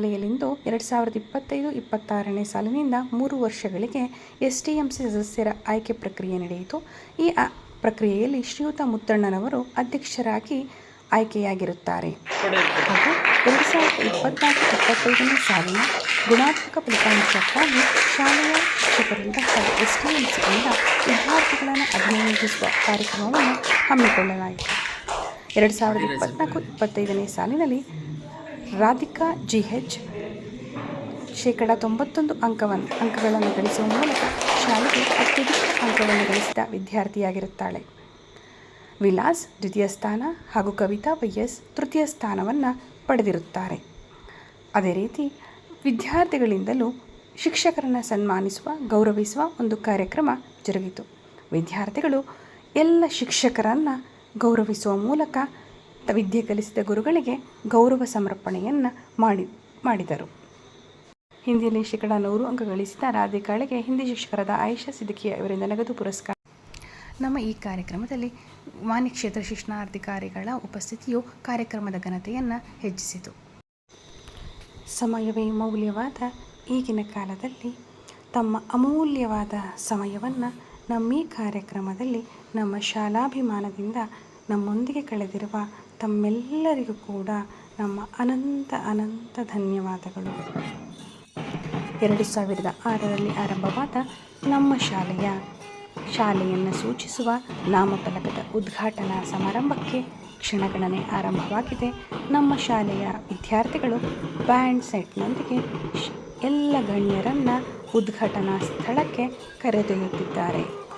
ಶಾಲೆಯಲ್ಲಿಂದು ಎರಡು ಸಾವಿರದ ಇಪ್ಪತ್ತೈದು ಇಪ್ಪತ್ತಾರನೇ ಸಾಲಿನಿಂದ ಮೂರು ವರ್ಷಗಳಿಗೆ ಎಸ್ ಟಿ ಎಂ ಸಿ ಸದಸ್ಯರ ಆಯ್ಕೆ ಪ್ರಕ್ರಿಯೆ ನಡೆಯಿತು. ಈ ಪ್ರಕ್ರಿಯೆಯಲ್ಲಿ ಶ್ರೀಯುತ ಮುತ್ತಣ್ಣನವರು ಅಧ್ಯಕ್ಷರಾಗಿ ಆಯ್ಕೆಯಾಗಿರುತ್ತಾರೆ. ಹಾಗೂ ಎರಡು ಸಾವಿರದ ಇಪ್ಪತ್ನಾಲ್ಕು ಇಪ್ಪತ್ತೈದನೇ ಸಾಲಿನ ಗುಣಾತ್ಮಕ ಫಲಿತಾಂಶಕ್ಕಾಗಿ ಶಾಲೆಯ ಶಿಕ್ಷಕರಿಂದ ಎಸ್ ಟಿ ಎಂ ಸಿಯಿಂದ ವಿದ್ಯಾರ್ಥಿಗಳನ್ನು ಅಭಿನಂದಿಸುವ ಕಾರ್ಯಕ್ರಮವನ್ನು ಹಮ್ಮಿಕೊಳ್ಳಲಾಯಿತು. ಎರಡು ಸಾವಿರದ ಇಪ್ಪತ್ನಾಲ್ಕು ಇಪ್ಪತ್ತೈದನೇ ಸಾಲಿನಲ್ಲಿ ರಾಧಿಕಾ ಜಿ ಹೆಚ್ ಶೇಕಡ ತೊಂಬತ್ತೊಂದು ಅಂಕವನ್ನು ಅಂಕಗಳನ್ನು ಗಳಿಸುವ ಮೂಲಕ ಶಾಲೆಗೆ ಅತ್ಯಧಿಕ ಅಂಕವನ್ನು ಗಳಿಸಿದ ವಿದ್ಯಾರ್ಥಿಯಾಗಿರುತ್ತಾಳೆ. ವಿಲಾಸ್ ದ್ವಿತೀಯ ಸ್ಥಾನ ಹಾಗೂ ಕವಿತಾ ವೈ ಎಸ್ ತೃತೀಯ ಸ್ಥಾನವನ್ನು ಪಡೆದಿರುತ್ತಾರೆ. ಅದೇ ರೀತಿ ವಿದ್ಯಾರ್ಥಿಗಳಿಂದಲೂ ಶಿಕ್ಷಕರನ್ನು ಸನ್ಮಾನಿಸುವ, ಗೌರವಿಸುವ ಒಂದು ಕಾರ್ಯಕ್ರಮ ಜರುಗಿತು. ವಿದ್ಯಾರ್ಥಿಗಳು ಎಲ್ಲ ಶಿಕ್ಷಕರನ್ನು ಗೌರವಿಸುವ ಮೂಲಕ ವಿದ್ಯೆ ಕಲಿಸಿದ ಗುರುಗಳಿಗೆ ಗೌರವ ಸಮರ್ಪಣೆಯನ್ನು ಮಾಡಿ, ಮಾಡಿದರು. ಹಿಂದಿಯಲ್ಲಿ ಶೇಕಡ ನೂರು ಅಂಕ ಗಳಿಸಿದ ರಾಧಿಕಾಳಿಗೆ ಹಿಂದಿ ಶಿಕ್ಷಕರಾದ ಆಯಿಷಾ ಸಿದ್ದಿಕಿ ಅವರಿಂದ ನಗದು ಪುರಸ್ಕಾರ. ನಮ್ಮ ಈ ಕಾರ್ಯಕ್ರಮದಲ್ಲಿ ಮಾನ್ಯ ಕ್ಷೇತ್ರ ಶಿಕ್ಷಣಾಧಿಕಾರಿಗಳ ಉಪಸ್ಥಿತಿಯು ಕಾರ್ಯಕ್ರಮದ ಘನತೆಯನ್ನು ಹೆಚ್ಚಿಸಿತು. ಸಮಯವೇ ಮೌಲ್ಯವಾದ ಈಗಿನ ಕಾಲದಲ್ಲಿ ತಮ್ಮ ಅಮೂಲ್ಯವಾದ ಸಮಯವನ್ನು ನಮ್ಮ ಈ ಕಾರ್ಯಕ್ರಮದಲ್ಲಿ ನಮ್ಮ ಶಾಲಾಭಿಮಾನದಿಂದ ನಮ್ಮೊಂದಿಗೆ ಕಳೆದಿರುವ ತಮ್ಮೆಲ್ಲರಿಗೂ ಕೂಡ ನಮ್ಮ ಅನಂತ ಅನಂತ ಧನ್ಯವಾದಗಳು. ಎರಡು ಸಾವಿರದ ಆರರಲ್ಲಿ ಆರಂಭವಾದ ನಮ್ಮ ಶಾಲೆಯ ಶಾಲೆಯನ್ನು ಸೂಚಿಸುವ ನಾಮಫಲಕದ ಉದ್ಘಾಟನಾ ಸಮಾರಂಭಕ್ಕೆ ಕ್ಷಣಗಣನೆ ಆರಂಭವಾಗಿದೆ. ನಮ್ಮ ಶಾಲೆಯ ವಿದ್ಯಾರ್ಥಿಗಳು ಬ್ಯಾಂಡ್ ಸೆಟ್ನೊಂದಿಗೆ ಎಲ್ಲ ಗಣ್ಯರನ್ನು ಉದ್ಘಾಟನಾ ಸ್ಥಳಕ್ಕೆ ಕರೆದೊಯ್ಯುತ್ತಿದ್ದಾರೆ.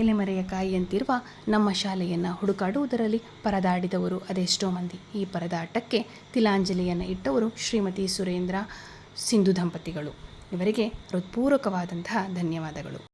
ಎಲೆಮರೆಯ ಕಾಯಿಯಂತಿರುವ ನಮ್ಮ ಶಾಲೆಯನ್ನು ಹುಡುಕಾಡುವುದರಲ್ಲಿ ಪರದಾಡಿದವರು ಅದೆಷ್ಟೋ ಮಂದಿ. ಈ ಪರದಾಟಕ್ಕೆ ತಿಲಾಂಜಲಿಯನ್ನು ಇಟ್ಟವರು ಶ್ರೀಮತಿ ಸುರೇಂದ್ರ ಸಿಂಧು ದಂಪತಿಗಳು. ಇವರಿಗೆ ಹೃತ್ಪೂರ್ವಕವಾದಂತಹ ಧನ್ಯವಾದಗಳು.